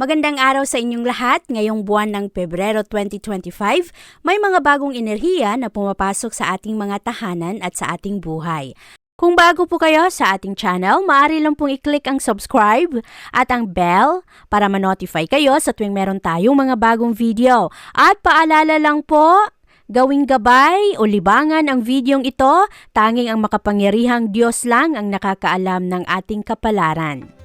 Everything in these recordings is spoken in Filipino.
Magandang araw sa inyong lahat. Ngayong buwan ng Pebrero 2025, may mga bagong enerhiya na pumapasok sa ating mga tahanan at sa ating buhay. Kung bago po kayo sa ating channel, maaari lang pong i-click ang subscribe at ang bell para ma-notify kayo sa tuwing meron tayong mga bagong video. At paalala lang po, gawing gabay o libangan ang videong ito, tanging ang makapangyarihang Diyos lang ang nakakaalam ng ating kapalaran.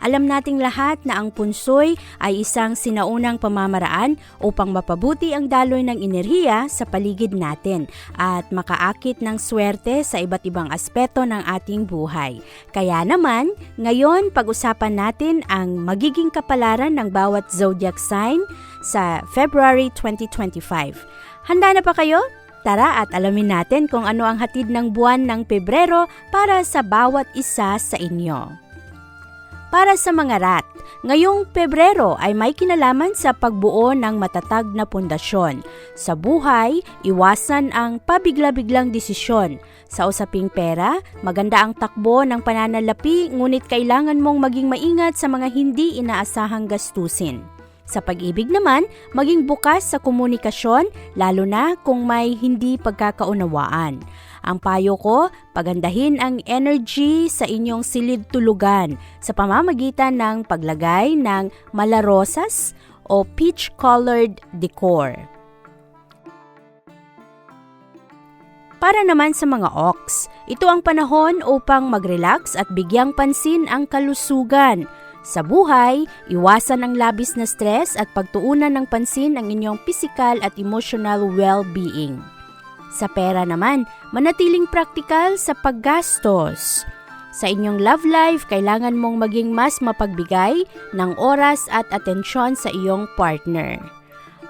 Alam nating lahat na ang punsoy ay isang sinaunang pamamaraan upang mapabuti ang daloy ng enerhiya sa paligid natin at makaakit ng swerte sa iba't ibang aspeto ng ating buhay. Kaya naman, ngayon pag-usapan natin ang magiging kapalaran ng bawat zodiac sign sa February 2025. Handa na pa kayo? Tara at alamin natin kung ano ang hatid ng buwan ng Pebrero para sa bawat isa sa inyo. Para sa mga rat, ngayong Pebrero ay may kinalaman sa pagbuo ng matatag na pundasyon. Sa buhay, iwasan ang pabigla-biglang desisyon. Sa usaping pera, maganda ang takbo ng pananalapi ngunit kailangan mong maging maingat sa mga hindi inaasahang gastusin. Sa pag-ibig naman, maging bukas sa komunikasyon lalo na kung may hindi pagkakaunawaan. Ang payo ko, pagandahin ang energy sa inyong silid tulugan sa pamamagitan ng paglagay ng malarosas o peach-colored decor. Para naman sa mga ox, ito ang panahon upang mag-relax at bigyang pansin ang kalusugan. Sa buhay, iwasan ang labis na stress at pagtuunan ng pansin ang inyong physical at emotional well-being. Sa pera naman, manatiling praktikal sa paggastos. Sa inyong love life, kailangan mong maging mas mapagbigay ng oras at atensyon sa iyong partner.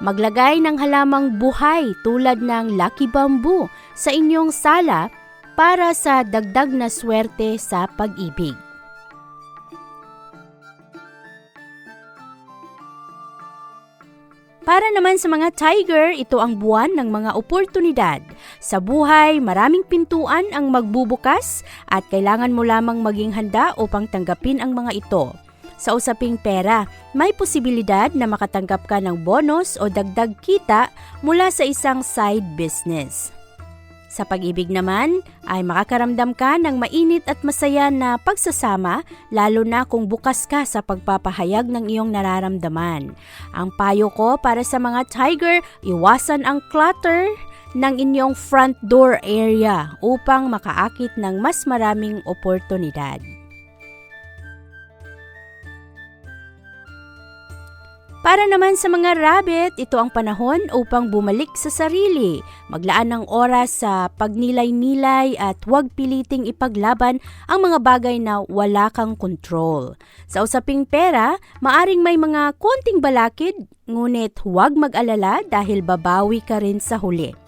Maglagay ng halamang buhay tulad ng lucky bamboo sa inyong sala para sa dagdag na swerte sa pag-ibig. Para naman sa mga tiger, ito ang buwan ng mga oportunidad. Sa buhay, maraming pintuan ang magbubukas at kailangan mo lamang maging handa upang tanggapin ang mga ito. Sa usaping pera, may posibilidad na makatanggap ka ng bonus o dagdag kita mula sa isang side business. Sa pag-ibig naman, ay makakaramdam ka ng mainit at masaya na pagsasama lalo na kung bukas ka sa pagpapahayag ng iyong nararamdaman. Ang payo ko para sa mga tiger, iwasan ang clutter ng inyong front door area upang makaakit ng mas maraming oportunidad. Para naman sa mga rabbit, ito ang panahon upang bumalik sa sarili, maglaan ng oras sa pagnilay-nilay at huwag piliting ipaglaban ang mga bagay na wala kang control. Sa usaping pera, maaring may mga konting balakid, ngunit huwag mag-alala dahil babawi ka rin sa huli.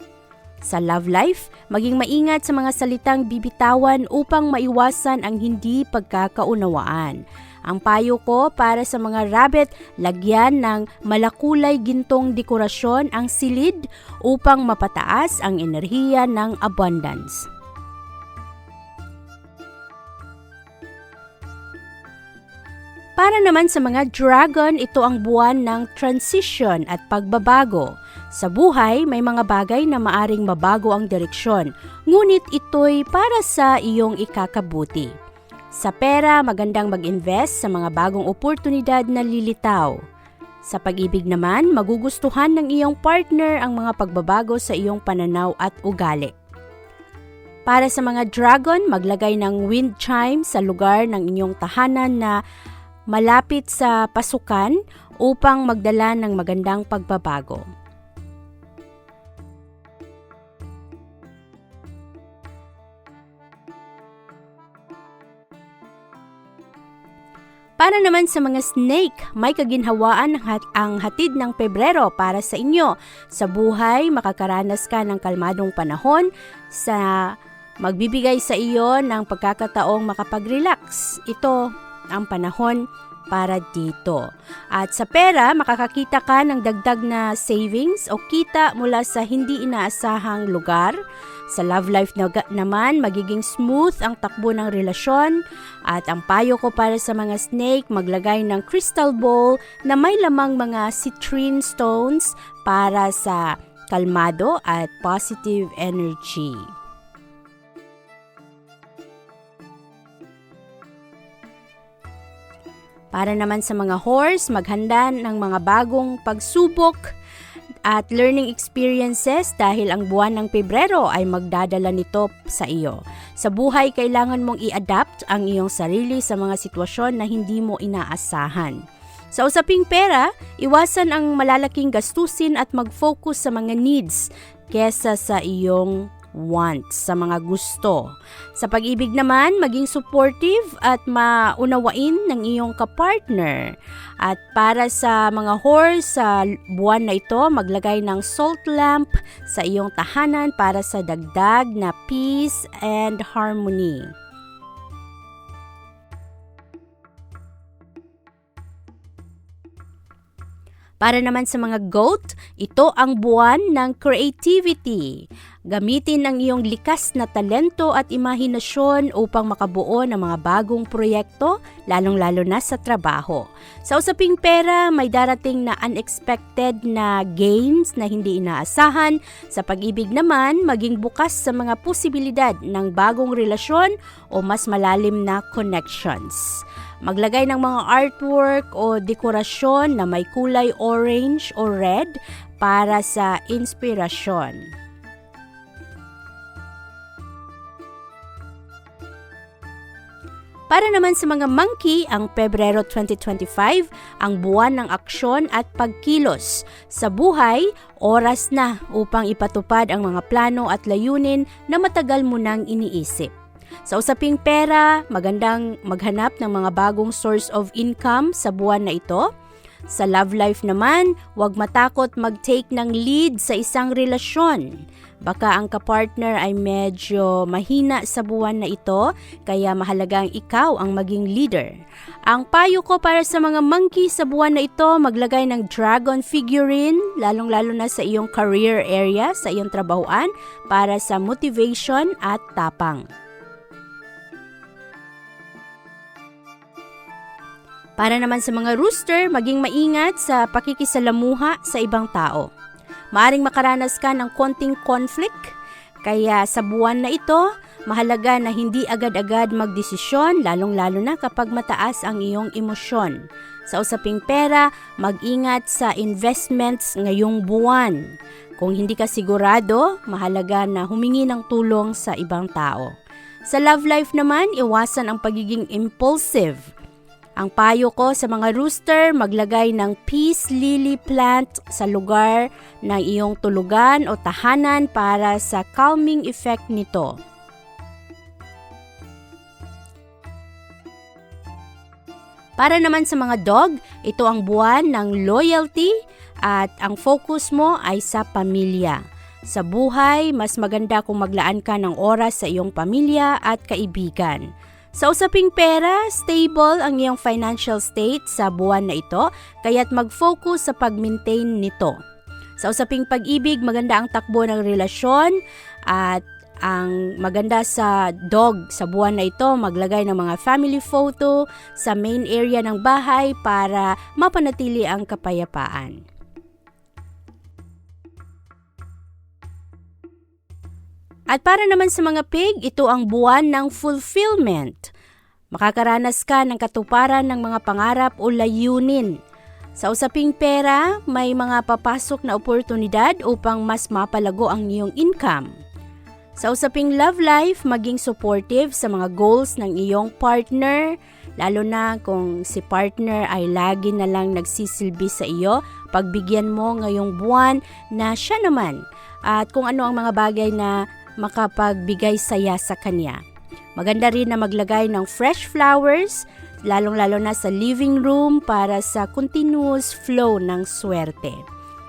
Sa love life, maging maingat sa mga salitang bibitawan upang maiwasan ang hindi pagkakaunawaan. Ang payo ko para sa mga rabbit, lagyan ng malakulay gintong dekorasyon ang silid upang mapataas ang enerhiya ng abundance. Para naman sa mga dragon, ito ang buwan ng transition at pagbabago. Sa buhay, may mga bagay na maaring mabago ang direksyon, ngunit ito'y para sa iyong ikakabuti. Sa pera, magandang mag-invest sa mga bagong oportunidad na lilitaw. Sa pag-ibig naman, magugustuhan ng iyong partner ang mga pagbabago sa iyong pananaw at ugali. Para sa mga dragon, maglagay ng wind chime sa lugar ng inyong tahanan na malapit sa pasukan upang magdala ng magandang pagbabago. Para naman sa mga snake, may kaginhawaan ang hat- ang hatid ng Pebrero para sa inyo. Sa buhay, makakaranas ka ng kalmadong panahon sa magbibigay sa iyo ng pagkakataong makapag-relax. Ito ang panahon para dito. At sa pera, makakakita ka ng dagdag na savings o kita mula sa hindi inaasahang lugar. Sa love life na naman, magiging smooth ang takbo ng relasyon. At ang payo ko para sa mga snake, maglagay ng crystal bowl na may lamang mga citrine stones para sa kalmado at positive energy. Para naman sa mga horse, maghanda ng mga bagong pagsubok at learning experiences dahil ang buwan ng Pebrero ay magdadala nito sa iyo. Sa buhay, kailangan mong i-adapt ang iyong sarili sa mga sitwasyon na hindi mo inaasahan. Sa usaping pera, iwasan ang malalaking gastusin at mag-focus sa mga needs kesa sa iyong wants, sa mga gusto. Sa pag-ibig naman, maging supportive at maunawain ng iyong kapartner. At para sa mga horse, sa buwan na ito, maglagay ng salt lamp sa iyong tahanan para sa dagdag na peace and harmony. Para naman sa mga goat, ito ang buwan ng creativity. Gamitin ang iyong likas na talento at imahinasyon upang makabuo ng mga bagong proyekto, lalong-lalo na sa trabaho. Sa usaping pera, may darating na unexpected na gains na hindi inaasahan. Sa pag-ibig naman, maging bukas sa mga posibilidad ng bagong relasyon o mas malalim na connections. Maglagay ng mga artwork o dekorasyon na may kulay orange o red para sa inspirasyon. Para naman sa mga monkey, ang Pebrero 2025 ang buwan ng aksyon at pagkilos. Sa buhay, oras na upang ipatupad ang mga plano at layunin na matagal mo nang iniisip. Sa usaping pera, magandang maghanap ng mga bagong source of income sa buwan na ito. Sa love life naman, huwag matakot mag-take ng lead sa isang relasyon. Baka ang kapartner ay medyo mahina sa buwan na ito, kaya mahalagang ikaw ang maging leader. Ang payo ko para sa mga monkey sa buwan na ito, maglagay ng dragon figurine, lalong-lalo na sa iyong career area, sa iyong trabahuan, para sa motivation at tapang. Para naman sa mga rooster, maging maingat sa pakikisalamuha sa ibang tao. Maaring makaranas ka ng konting conflict, kaya sa buwan na ito, mahalaga na hindi agad-agad magdesisyon, lalong-lalo na kapag mataas ang iyong emosyon. Sa usaping pera, mag-ingat sa investments ngayong buwan. Kung hindi ka sigurado, mahalaga na humingi ng tulong sa ibang tao. Sa love life naman, iwasan ang pagiging impulsive. Ang payo ko sa mga rooster, maglagay ng peace lily plant sa lugar ng iyong tulugan o tahanan para sa calming effect nito. Para naman sa mga dog, ito ang buwan ng loyalty at ang focus mo ay sa pamilya. Sa buhay, mas maganda kung maglaan ka ng oras sa iyong pamilya at kaibigan. Sa usaping pera, stable ang iyong financial state sa buwan na ito, kaya't mag-focus sa pag-maintain nito. Sa usaping pag-ibig, maganda ang takbo ng relasyon at ang maganda sa dog sa buwan na ito, maglagay ng mga family photo sa main area ng bahay para mapanatili ang kapayapaan. At para naman sa mga pig, ito ang buwan ng fulfillment. Makakaranas ka ng katuparan ng mga pangarap o layunin. Sa usaping pera, may mga papasok na oportunidad upang mas mapalago ang iyong income. Sa usaping love life, maging supportive sa mga goals ng iyong partner, lalo na kung si partner ay lagi na lang nagsisilbi sa iyo, pagbigyan mo ngayong buwan na siya naman at kung ano ang mga bagay na makapagbigay saya sa kanya. Maganda rin na maglagay ng fresh flowers lalong-lalo na sa living room para sa continuous flow ng swerte.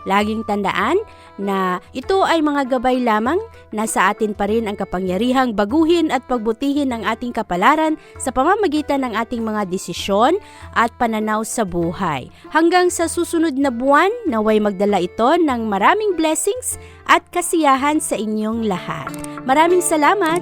Laging tandaan na ito ay mga gabay lamang na sa atin pa rin ang kapangyarihang baguhin at pagbutihin ang ating kapalaran sa pamamagitan ng ating mga desisyon at pananaw sa buhay. Hanggang sa susunod na buwan, naway magdala ito ng maraming blessings at kasiyahan sa inyong lahat. Maraming salamat!